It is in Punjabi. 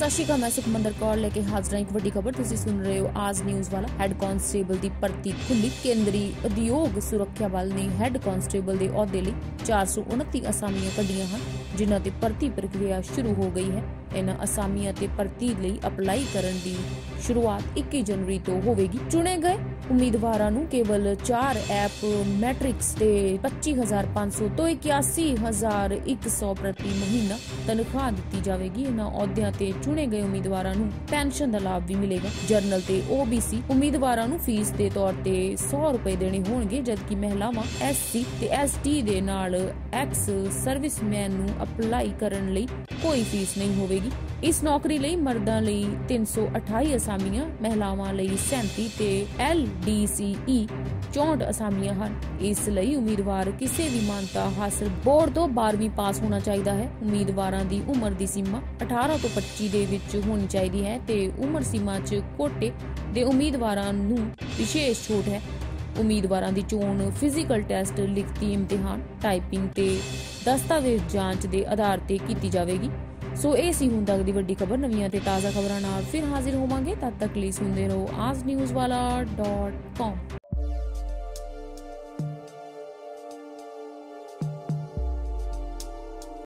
ਸਤਿ ਸ਼੍ਰੀ ਅਕਾਲ, ਮੈਂ ਸੁਖਮੰਦਰ ਕੌਰ ਲੈ ਕੇ ਹਾਜ਼ਰ ਹਾਂ ਇੱਕ ਵੱਡੀ ਖਬਰ। ਤੁਸੀਂ ਸੁਣ ਰਹੇ ਹੋ ਆਜ ਨਿਊਜ਼ ਵਾਲਾ। ਹੈੱਡ ਕਾਂਸਟੇਬਲ ਦੀ ਭਰਤੀ ਖੁੱਲੀ। ਕੇਂਦਰੀ ਉਦਯੋਗ ਸੁਰੱਖਿਆ ਬਲ ਨੇ ਹੈੱਡ ਕਾਂਸਟੇਬਲ ਦੇ ਅਹੁਦੇ ਲਈ 429 ਅਸਾਮੀਆਂ ਕੱਢੀਆਂ ਹਨ, ਜਿਨ੍ਹਾਂ ਤੇ ਭਰਤੀ ਪ੍ਰਕਿਰਿਆ ਸ਼ੁਰੂ ਹੋ ਗਈ ਹੈ। ਇਹਨਾਂ ਅਸਾਮੀਆਂ ਤੇ ਭਰਤੀ ਲਈ ਅਪਲਾਈ ਕਰਨ ਦੀ ਸ਼ੁਰੂਆਤ 21 ਜਨਵਰੀ ਤੋਂ ਹੋਵੇਗੀ। ਚੁਣੇ ਗਏ ਉਮੀਦਵਾਰਾਂ ਨੂੰ ਕੇਵਲ 4 ਐਪ ਮੈਟ੍ਰਿਕਸ ਤੇ 25500 ਤੋਂ 81100 ਪ੍ਰਤੀ ਮਹੀਨਾ ਤਨਖਾਹ ਦਿੱਤੀ ਜਾਵੇਗੀ। ਇਹਨਾਂ ਅਹੁਦਿਆਂ ਤੇ ਚੁਣੇ ਗਏ ਉਮੀਦਵਾਰਾਂ ਨੂੰ ਪੈਨਸ਼ਨ ਦਾ ਲਾਭ ਵੀ ਮਿਲੇਗਾ। ਜਰਨਲ ਤੇ OBC ਉਮੀਦਵਾਰਾਂ ਨੂੰ ਫੀਸ ਦੇ ਤੌਰ ਤੇ 100 ਰੁਪਏ ਦੇਣੇ ਹੋਣਗੇ, ਜਦਕਿ ਮਹਿਲਾਵਾਂ SC ਤੇ ST ਦੇ ਨਾਲ ਐਕਸ ਸਰਵਿਸਮੈਨ ਨੂੰ ਅਪਲਾਈ ਕਰਨ ਲਈ ਕੋਈ ਫੀਸ ਨਹੀਂ ਹੋਵੇਗੀ। ਇਸ ਨੌਕਰੀ ਲਈ ਮਰਦਾਂ ਲਈ 328 ਅਸਾਮੀਆਂ, ਮਹਿਲਾਵਾਂ ਲਈ 37 ਤੇ LDCE 64 ਅਸਾਮੀਆਂ ਹਨ। ਇਸ ਲਈ ਉਮੀਦਵਾਰ ਕਿਸੇ ਵੀ ਮਾਨਤਾ ਹਾਸਲ ਬੋਰਡ ਤੋਂ 12ਵੀਂ ਪਾਸ ਹੋਣਾ ਚਾਹੀਦਾ ਹੈ। ਉਮੀਦਵਾਰਾਂ ਦੀ ਉਮਰ ਦੀ ਸੀਮਾ 18 ਤੋਂ 25 ਦੇ ਵਿੱਚ ਹੋਣੀ ਚਾਹੀਦੀ ਹੈ ਤੇ ਉਮਰ ਸੀਮਾ 'ਚ ਕੋਟੇ ਦੇ ਉਮੀਦਵਾਰਾਂ ਨੂੰ ਵਿਸ਼ੇਸ਼ ਛੋਟ ਹੈ। ਉਮੀਦਵਾਰਾਂ ਦੀ ਚੋਣ ਫਿਜ਼ੀਕਲ ਟੈਸਟ ਲਿਖਤੀ ਇਮਤਿਹਾਨ, ਟਾਈਪਿੰਗ ਤੇ ਦਸਤਾਵੇਜ਼ ਜਾਂਚ ਦੇ ਆਧਾਰ ਤੇ ਕੀਤੀ ਜਾਵੇਗੀ। ਸੋ ਇਹ ਸੀ ਹੁਣ ਤੱਕ ਦੀ ਵੱਡੀ ਖਬਰ, ਨਵੀਆਂ ਤੇ ਤਾਜ਼ਾ ਖਬਰਾਂ ਨਾਲ ਫਿਰ ਹਾਜ਼ਰ ਹੋਵਾਂਗੇ। ਤਦ ਤੱਕ ਲਈ ਸੁਣਦੇ ਰਹੋ ਆਜ ਨਿਊਜ਼ ਵਾਲਾ.com